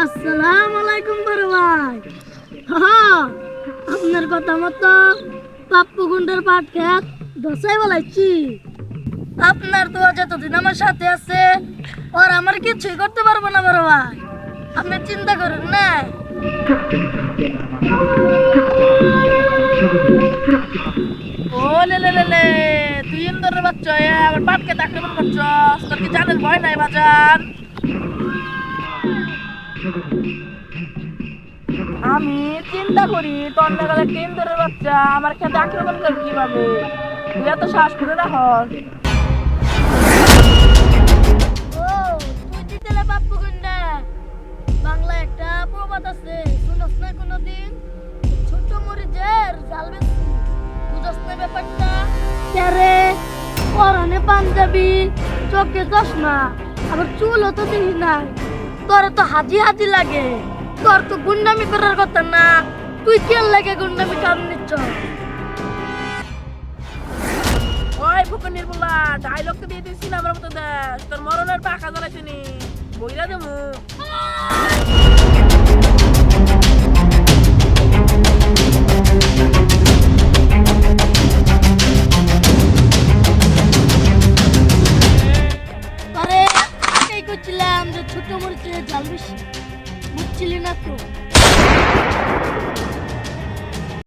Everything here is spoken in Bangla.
আসসালামু বড় ভাই আপনার কথা মতো পাপ্পু গুন্ডের পাট খেত দশাই বলাইছি। আপনার তো যতদিন আমার সাথে আছে, আর আমার কিছুই করতে পারব না বড় ভাই আপনি চিন্তা করেন না। ও, লে লে লে তুই ইন্দোরের বাচ্চা আমার বাপকে আক্রমণ করছস তোর কি জানের ভয় নাই, বাজান? আমি চিন্তা করি নাগালে একটা ইন্দোরের বাচ্চা, আমার খেতে আক্রমণ করবে কীভাবে? তুই এত শ্বাস করে গুন্ডা? বাংলা একটা আছে না মরিচের না পাঞ্জাবি, চোখে চশমা। আবার চুল অত দেখি নাই। তোর তো হাজি হাজি লাগে। তোর তো গুন্ডামি করার কথা না। তুই কেন লাগে গুন্ডামি কাম নিচ্ছ? ওই ফুকনির বলা ডায়লগ তো দিয়ে দিছি না আমার মতো দেখ তোর মরণের পাখা জ্বালাইছিনি বইরা দেবো। ছোট মরিচের জাল বেশি। বুঝছিলি না তো।